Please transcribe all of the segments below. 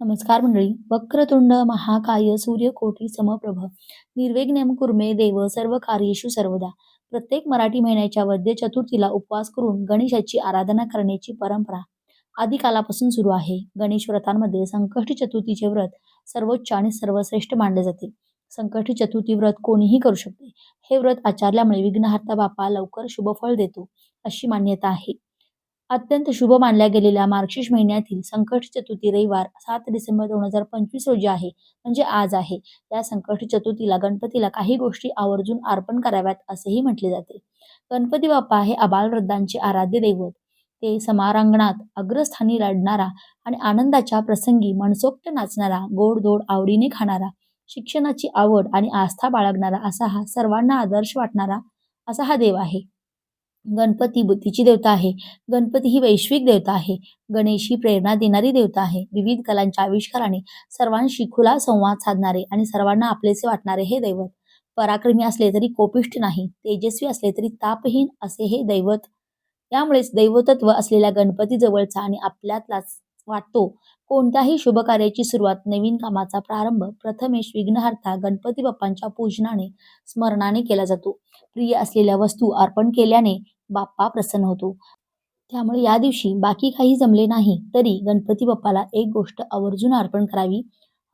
नमस्कार मंडळी. वक्रतुंड महाकाय सूर्यकोटी समप्रभ. निर्विघ्नम कुर्मे देव सर्व कार्येषु सर्वदा. प्रत्येक मराठी महिन्याच्या वद्य चतुर्थीला उपवास करून गणेशाची आराधना करण्याची परंपरा आदिकालापासून सुरू आहे. गणेश व्रतांमध्ये संकष्टी चतुर्थीचे व्रत सर्वोच्च आणि सर्वश्रेष्ठ मानले जाते. संकष्टी चतुर्थी व्रत कोणीही करू शकते. हे व्रत आचारल्यामुळे विघ्नहर्ता बाप्पा लवकर शुभफळ देतो अशी मान्यता आहे. अत्यंत शुभ मानल्या गेलेल्या मार्गशीर्ष महिन्यातील संकट चतुर्थी रविवार सात डिसेंबर दोन हजार पंचवीस रोजी आहे. म्हणजे आज आहे. या संकट चतुर्थीला गणपतीला काही गोष्टी आवर्जून अर्पण कराव्यात असेही म्हटले जाते. गणपती बाप्पा हे आबालवृद्धांचे आराध्य दैवत. ते समारांगणात अग्रस्थानी लढणारा आणि आनंदाच्या प्रसंगी मनसोक्त नाचणारा गोडधोड आवडीने खाणारा शिक्षणाची आवड आणि आस्था बाळगणारा असा हा सर्वांना आदर्श वाटणारा असा हा देव आहे. गणपती बुद्धीची देवता आहे. गणपती ही वैश्विक देवता आहे. गणेश ही प्रेरणा देणारी देवता आहे. विविध कलांच्या आविष्काराने सर्वांशी खुला संवाद साधणारे आणि सर्वांना आपलेसे वाटणारे हे दैवत. पराक्रमी असले तरी कोपिष्ट नाही तेजस्वी असले तरी तापहीन असे हे दैवत. त्यामुळेच दैवतत्व असलेल्या गणपती जवळचा आणि आपल्यातलाच वाटतो कोणत्याही शुभकार्याची सुरुवात नवीन कामाचा प्रारंभ प्रथमेश विघ्नहर्ता गणपती बाप्पांच्या पूजनाने स्मरणाने केला जातो. प्रिय असलेल्या वस्तू अर्पण केल्याने बाप्पा प्रसन्न होतो. त्यामुळे या दिवशी बाकी काही जमले नाही तरी गणपती बाप्पाला एक गोष्ट आवर्जून अर्पण करावी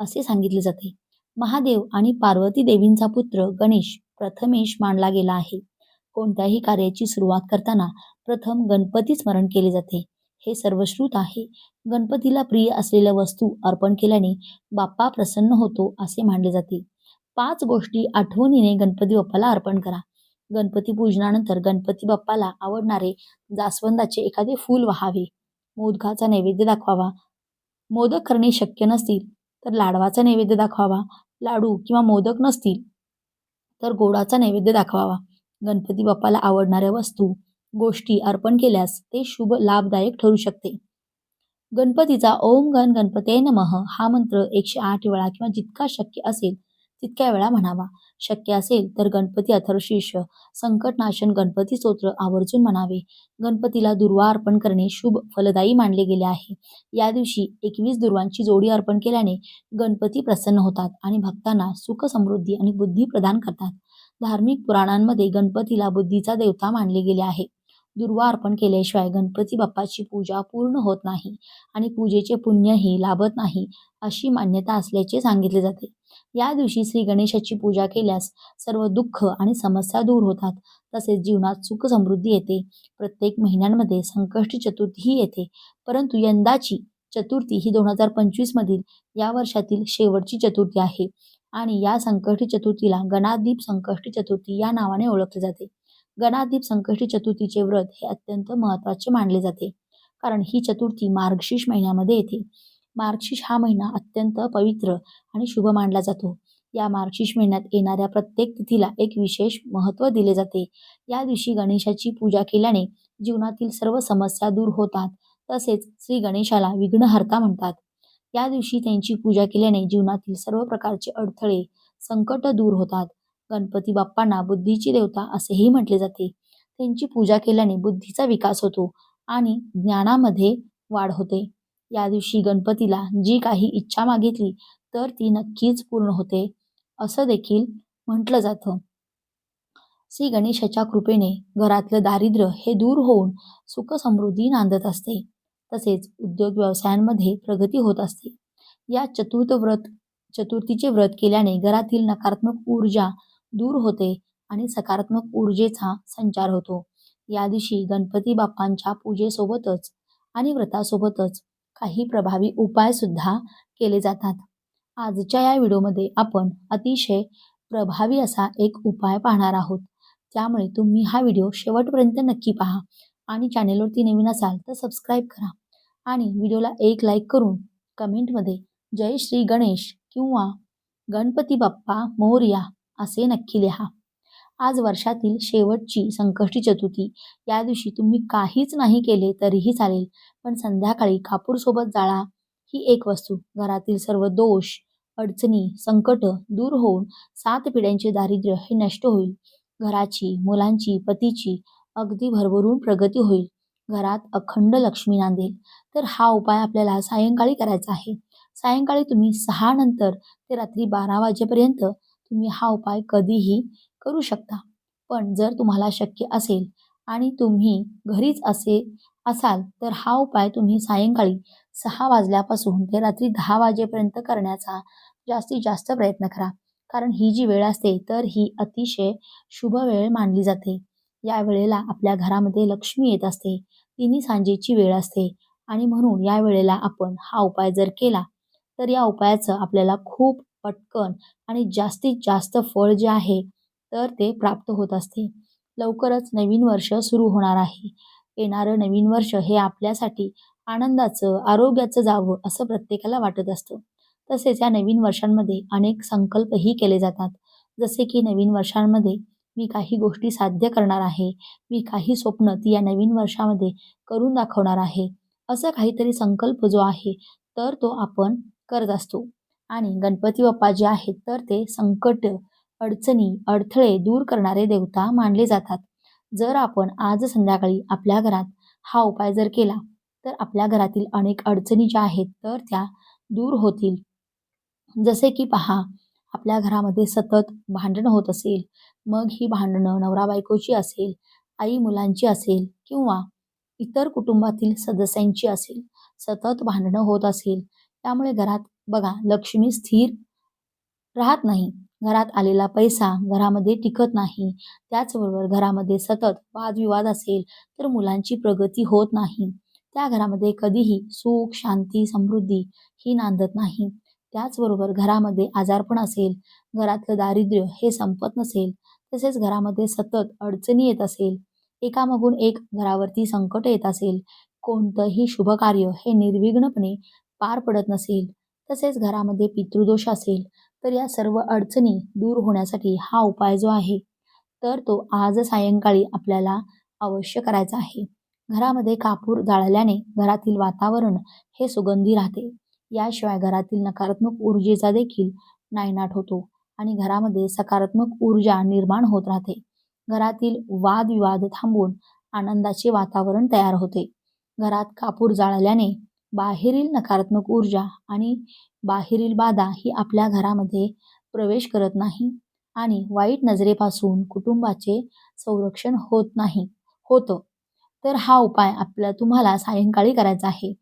असे सांगितले जाते. महादेव आणि पार्वती देवींचा पुत्र गणेश प्रथमेश मानला गेला आहे. कोणत्याही कार्याची सुरुवात करताना प्रथम गणपती स्मरण केले जाते. हे सर्वश्रुत आहे. गणपतीला प्रिय असलेल्या वस्तू अर्पण केल्याने बाप्पा प्रसन्न होतो असे मानले जाते. पाच गोष्टी आठवणीने गणपती बाप्पाला अर्पण करा. गणपती पूजनानंतर गणपती बाप्पाला आवडणारे जास्वंदाचे एखादे फूल वहावे. मोदकाचा नैवेद्य दाखवावा. मोदक करणे शक्य नसतील तर लाडवाचा नैवेद्य दाखवावा. लाडू किंवा मोदक नसतील तर गोडाचा नैवेद्य दाखवावा. गणपती बाप्पाला आवडणाऱ्या वस्तू गोष्टी अर्पण केल्यास ते शुभ लाभदायक ठरू शकते. गणपतीचा ओम गण गणपते नमः हा मंत्र एकशे आठ वेळा किंवा जितका शक्य असेल तितक्या वेळा म्हणावा. शक्य असेल तर गणपती अथर्शीर्ष संकटनाशन गणपती स्तोत्र आवर्जून म्हणावे. गणपतीला दुर्वा अर्पण करणे शुभ फलदायी मानले गेले आहे. या दिवशी एकवीस दुर्वांची जोडी अर्पण केल्याने गणपती प्रसन्न होतात आणि भक्तांना सुख समृद्धी आणि बुद्धी प्रदान करतात. धार्मिक पुराणांमध्ये गणपतीला बुद्धीचा देवता मानले गेले आहे. दुर्वा अर्पण केल्याशिवाय गणपती बाप्पाची पूजा पूर्ण होत नाही आणि पूजेचे पुण्यही लाभत नाही अशी मान्यता असल्याचे सांगितले जाते. या दिवशी श्री गणेशाची पूजा केल्यास सर्व दुःख आणि समस्या दूर होतात. तसेच जीवनात सुख समृद्धी येते. प्रत्येक महिन्यांमध्ये संकष्टी चतुर्थीही येते. परंतु यंदाची चतुर्थी ही दोन हजार पंचवीसमधील या वर्षातील शेवटची चतुर्थी आहे आणि या संकष्टी चतुर्थीला गणादीप संकष्टी चतुर्थी या नावाने ओळखले जाते. गणादीप संकष्टी चतुर्थीचे व्रत हे अत्यंत महत्त्वाचे मानले जाते. कारण ही चतुर्थी मार्गशीर्ष महिन्यामध्ये येते. मार्गशीर्ष हा महिना अत्यंत पवित्र आणि शुभ मानला जातो. या मार्गशीर्ष महिन्यात येणाऱ्या प्रत्येक तिथीला एक विशेष महत्त्व दिले जाते. या दिवशी गणेशाची पूजा केल्याने जीवनातील सर्व समस्या दूर होतात. तसेच श्री गणेशाला विघ्नहर्ता म्हणतात. या दिवशी त्यांची पूजा केल्याने जीवनातील सर्व प्रकारचे अडथळे संकट दूर होतात. गणपती बाप्पांना बुद्धीची देवता असेही म्हटले जाते. त्यांची पूजा केल्याने बुद्धीचा विकास होतो आणि ज्ञानामध्ये वाढ होते. या दिवशी गणपतीला जी काही इच्छा मागितली तर ती नक्कीच पूर्ण होते असं देखील म्हटलं जातं. श्री गणेशाच्या कृपेने घरातलं दारिद्र्य हे दूर होऊन सुख समृद्धी नांदत असते. तसेच उद्योग व्यवसायांमध्ये प्रगती होत असते. या चतुर्थ व्रत चतुर्थीचे व्रत केल्याने घरातील नकारात्मक ऊर्जा दूर होते आणि सकारात्मक ऊर्जेचा संचार होतो. या दिवशी गणपती बाप्पांच्या पूजेसोबतच आणि व्रतासोबतच काही प्रभावी उपाय सुद्धा केले जातात. आजच्या या व्हिडिओमध्ये आपण अतिशय प्रभावी असा एक उपाय पाहणार आहोत. त्यामुळे तुम्ही हा व्हिडिओ शेवटपर्यंत नक्की पहा आणि चॅनेलवरती नवीन असाल तर सबस्क्राईब करा आणि व्हिडिओला एक लाईक करून कमेंटमध्ये जय श्री गणेश किंवा गणपती बाप्पा मोर्या असे नक्की लिहा. आज वर्षातील शेवटची संकष्टी चतुर्थी. या दिवशी तुम्ही काहीच नाही केले तरीही चालेल. पण संध्याकाळी कापूरसोबत जाळा ही एक वस्तू. घरातील सर्व दोष अडचणी संकट दूर होऊन सात पिढ्यांचे दारिद्र्य हे नष्ट होईल. घराची मुलांची पतीची अगदी भरभरून प्रगती होईल. घरात अखंड लक्ष्मी नांदेल. तर हा उपाय आपल्याला सायंकाळी करायचा आहे. सायंकाळी तुम्ही सहा नंतर ते रात्री बारा वाजेपर्यंत तुम्ही हा उपाय कधीही करू शकता. पण जर तुम्हाला शक्य असेल आणि तुम्ही घरीच असे असाल तर हा उपाय तुम्ही सायंकाळी सहा वाजल्यापासून ते रात्री दहा वाजेपर्यंत करण्याचा जास्तीत जास्त प्रयत्न करा. कारण ही जी वेळ असते तर ही अतिशय शुभ वेळ मानली जाते. या वेळेला आपल्या घरामध्ये लक्ष्मी येत असते. तिन्ही सांजेची वेळ असते. आणि म्हणून या वेळेला आपण हा उपाय जर केला तर या उपायाचं आपल्याला खूप पटकन आणि जास्तीत जास्त फळ जे आहे तर ते प्राप्त होत असते. लवकरच नवीन वर्ष सुरू होणार आहे. येणारं नवीन वर्ष हे आपल्यासाठी आनंदाचं आरोग्याचं जावं असं प्रत्येकाला वाटत असतं. तसेच या नवीन वर्षांमध्ये अनेक संकल्पही केले जातात. जसे की नवीन वर्षांमध्ये मी काही गोष्टी साध्य करणार आहे मी काही स्वप्न ती या नवीन वर्षामध्ये करून दाखवणार आहे असं काहीतरी संकल्प जो आहे तर तो आपण करत असतो. आणि गणपती बाप्पा जे आहेत तर ते संकट अडचणी अडथळे दूर करणारे देवता मानले जातात. जर आपण आज संध्याकाळी आपल्या घरात हा उपाय जर केला तर आपल्या घरातील अनेक अडचणी ज्या आहेत तर त्या दूर होतील. जसे की पहा आपल्या घरामध्ये सतत भांडणं होत असेल मग ही भांडणं नवरा बायकोची असेल आई मुलांची असेल किंवा इतर कुटुंबातील सदस्यांची असेल सतत भांडणं होत असेल त्यामुळे घरात बघा लक्ष्मी स्थिर राहत नाही. घरात आलेला पैसा घरामध्ये टिकत नाही. त्याचबरोबर घरामध्ये सतत वादविवाद असेल तर मुलांची प्रगती होत नाही. त्या घरामध्ये कधीही सुख शांती समृद्धी ही नांदत नाही. त्याचबरोबर घरामध्ये आजारपण असेल. घरातलं दारिद्र्य हे संपत नसेल. तसेच घरामध्ये सतत अडचणी येत असेल. एकामागून एक घरावरती संकट येत असेल. कोणतंही शुभ कार्य हे निर्विघ्नपणे पार पडत नसेल. तसेच घरामध्ये पितृदोष असेल तर या सर्व अडचणी दूर होण्यासाठी हा उपाय जो आहे तर तो आज सायंकाळी आपल्याला अवश्य करायचा आहे. घरामध्ये कापूर जाळल्याने घरातील वातावरण हे सुगंधी राहते. याशिवाय घरातील नकारात्मक ऊर्जेचा देखील नायनाट होतो आणि घरामध्ये सकारात्मक ऊर्जा निर्माण होत राहते. घरातील वादविवाद थांबून आनंदाचे वातावरण तयार होते. घरात कापूर जाळल्याने बाहेरील नकारात्मक ऊर्जा आणि बाहेरील बाधा ही आपल्या घरामध्ये प्रवेश करत नाही आणि वाईट नजरेपासून कुटुंबाचे संरक्षण होत नाही होतं. तर हा उपाय आपल्या तुम्हाला सायंकाळी करायचा आहे.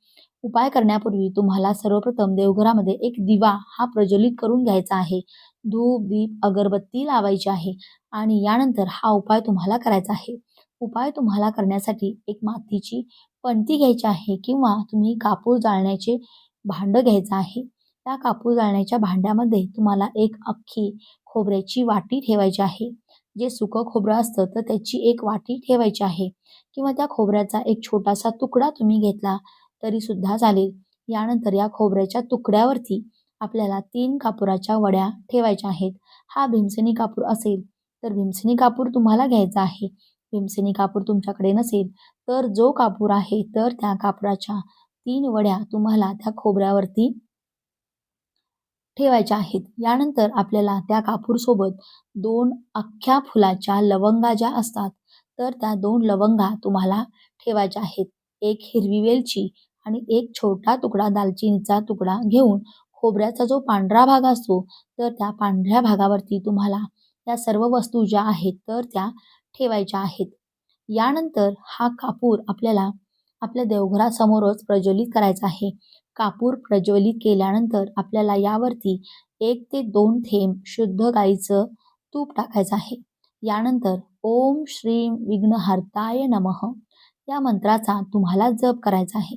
उपाय करण्यापूर्वी तुम्हाला सर्वप्रथम देवघरामध्ये एक दिवा हा प्रज्वलित करून घ्यायचा आहे. धूप दीप अगरबत्ती लावायची आहे आणि यानंतर हा उपाय तुम्हाला करायचा आहे. उपाय तुम्हाला करण्यासाठी एक मातीची पणती घ्यायची आहे किंवा तुम्ही कापूर जाळण्याचे भांडं घ्यायचं आहे. त्या कापूर जाळण्याच्या भांड्यामध्ये तुम्हाला एक अख्खी खोबऱ्याची वाटी ठेवायची आहे. जे सुकं खोबरं असतं तर त्याची एक वाटी ठेवायची आहे किंवा त्या खोबऱ्याचा एक छोटासा तुकडा तुम्ही घेतला तरी सुद्धा चालेल. यानंतर या खोबऱ्याच्या तुकड्यावरती आपल्याला तीन कापुराच्या वड्या ठेवायच्या आहेत. हा भीमसेनी कापूर असेल तर भीमसेनी कापूर तुम्हाला घ्यायचा आहे. भीमसेनी कापूर तुमच्याकडे नसेल तर जो कापूर आहे तर त्या कापराच्या तीन वड्या तुम्हाला त्या खोबऱ्यावरती ठेवायच्या आहेत. यानंतर आपल्याला त्या कापूरसोबत दोन अख्ख्या फुलाच्या लवंगा ज्या असतात तर त्या दोन लवंगा तुम्हाला ठेवायच्या आहेत. एक हिरवी वेलची आणि एक छोटा तुकडा दालचिनीचा तुकडा घेऊन खोबऱ्याचा जो पांढरा भाग असतो तर त्या पांढऱ्या भागावरती तुम्हाला या सर्व वस्तू ज्या आहेत तर त्या ठेवायच्या आहेत. यानंतर हा कापूर आपल्याला आपल्या देवघरासमोरच प्रज्वलित करायचा आहे. कापूर प्रज्वलित केल्यानंतर आपल्याला यावरती एक ते दोन थेंब शुद्ध गाईचं तूप टाकायचं आहे. यानंतर ओम श्री विघ्नहर्ताय नमः या मंत्राचा तुम्हाला जप करायचा आहे.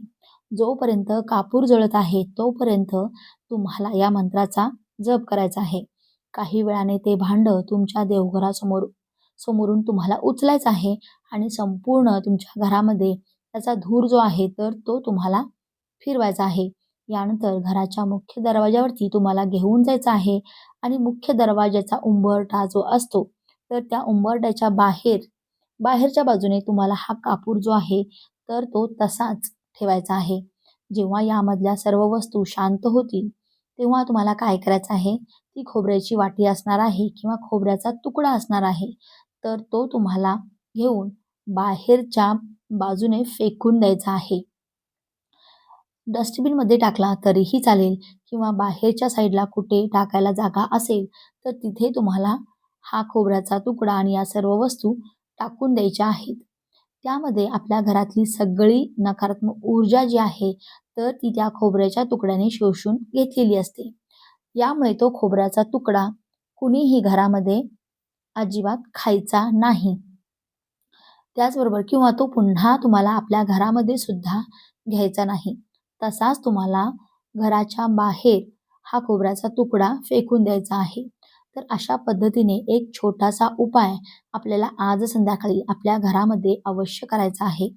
जोपर्यंत कापूर जळत आहे तोपर्यंत तुम्हाला या मंत्राचा जप करायचा आहे. काही वेळाने ते भांड तुमच्या देवघरासमोर समोरून तुम्हाला उचलायचा आहे आणि संपूर्ण तुमच्या घरामध्ये त्याचा धूर जो आहे तर तो तुम्हाला फिरवायचा आहे. यानंतर घराच्या मुख्य दरवाजावरती तुम्हाला घेऊन जायचं आहे आणि मुख्य दरवाजाचा उंबरठा जो असतो तर त्या उंबरट्याच्या बाहेर बाहेरच्या बाजूने तुम्हाला हा कापूर जो आहे तर तो तसाच ठेवायचा आहे. जेव्हा यामधल्या सर्व वस्तू शांत होतील तेव्हा तुम्हाला काय करायचं आहे? ती खोबऱ्याची वाटी असणार आहे किंवा खोबऱ्याचा तुकडा असणार आहे. तर तो तुम्हाला घेऊन बाहेरच्या बाजूने फेकून द्यायचा आहे. डस्टबिनमध्ये टाकला तरीही चालेल किंवा बाहेरच्या साईडला कुठे टाकायला जागा असेल तर तिथे तुम्हाला हा खोबऱ्याचा तुकडा आणि या सर्व वस्तू टाकून द्यायच्या आहेत. त्यामध्ये आपल्या घरातली सगळी नकारात्मक ऊर्जा जी आहे तर ती त्या खोबऱ्याच्या तुकड्याने शोषून घेतलेली असते. यामुळे तो खोबऱ्याचा तुकडा कुणीही घरामध्ये अजिबात खायचा नाही. त्याचबरोबर किंवा तो पुन्हा तुम्हाला आपल्या घरामध्ये सुद्धा घ्यायचा नाही. तसाच तुम्हाला घराच्या बाहेर हा खोबऱ्याचा तुकडा फेकून द्यायचा आहे. तर अशा पद्धतीने एक छोटासा उपाय आपल्याला आज संध्याकाळी आपल्या घरामध्ये अवश्य करायचा आहे.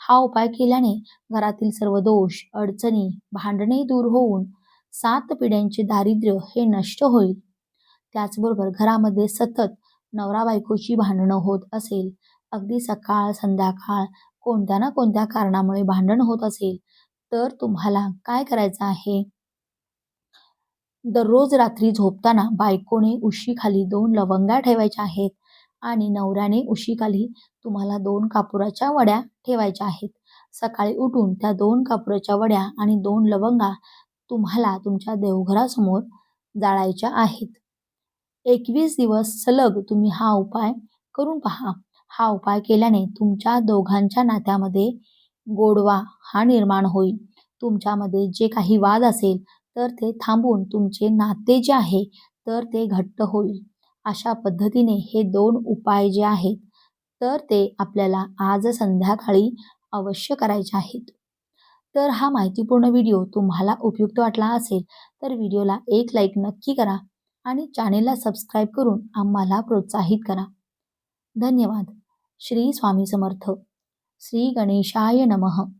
हा उपाय केल्याने घरातील सर्व दोष अडचणी भांडणे दूर होऊन सात पिढ्यांचे दारिद्र्य हे नष्ट होईल. त्याचबरोबर घरामध्ये सतत नवरा बायकोची भांडणं होत असेल अगदी सकाळ संध्याकाळ कोणत्या ना कोणत्या कारणामुळे भांडण होत असेल तर तुम्हाला काय करायचं आहे? दररोज रात्री झोपताना बायकोने उशीखाली दोन लवंगा ठेवायच्या आहेत आणि नवऱ्याने उशीखाली तुम्हाला दोन कापुराच्या वड्या ठेवायच्या आहेत. सकाळी उठून त्या दोन कापुराच्या वड्या आणि दोन लवंगा तुम्हाला तुमच्या देवघरासमोर जाळायच्या आहेत. एकवीस दिवस सलग तुम्ही हा उपाय करून पहा. हा उपाय केल्याने तुमच्या दोघांच्या नात्यामध्ये गोडवा हा निर्माण होईल. तुमच्यामध्ये जे काही वाद असेल तर ते थांबून तुमचे नाते जे आहे तर ते घट्ट होईल. अशा पद्धतीने हे दोन उपाय जे आहेत तर ते आपल्याला आज संध्याकाळी अवश्य करायचे आहेत. तर हा माहितीपूर्ण व्हिडिओ तुम्हाला उपयुक्त वाटला असेल तर व्हिडिओला एक लाईक नक्की करा. आणि चॅनेलला सबस्क्राईब करून आम्हाला प्रोत्साहित करा. धन्यवाद. श्री स्वामी समर्थ. श्री गणेशाय नमः.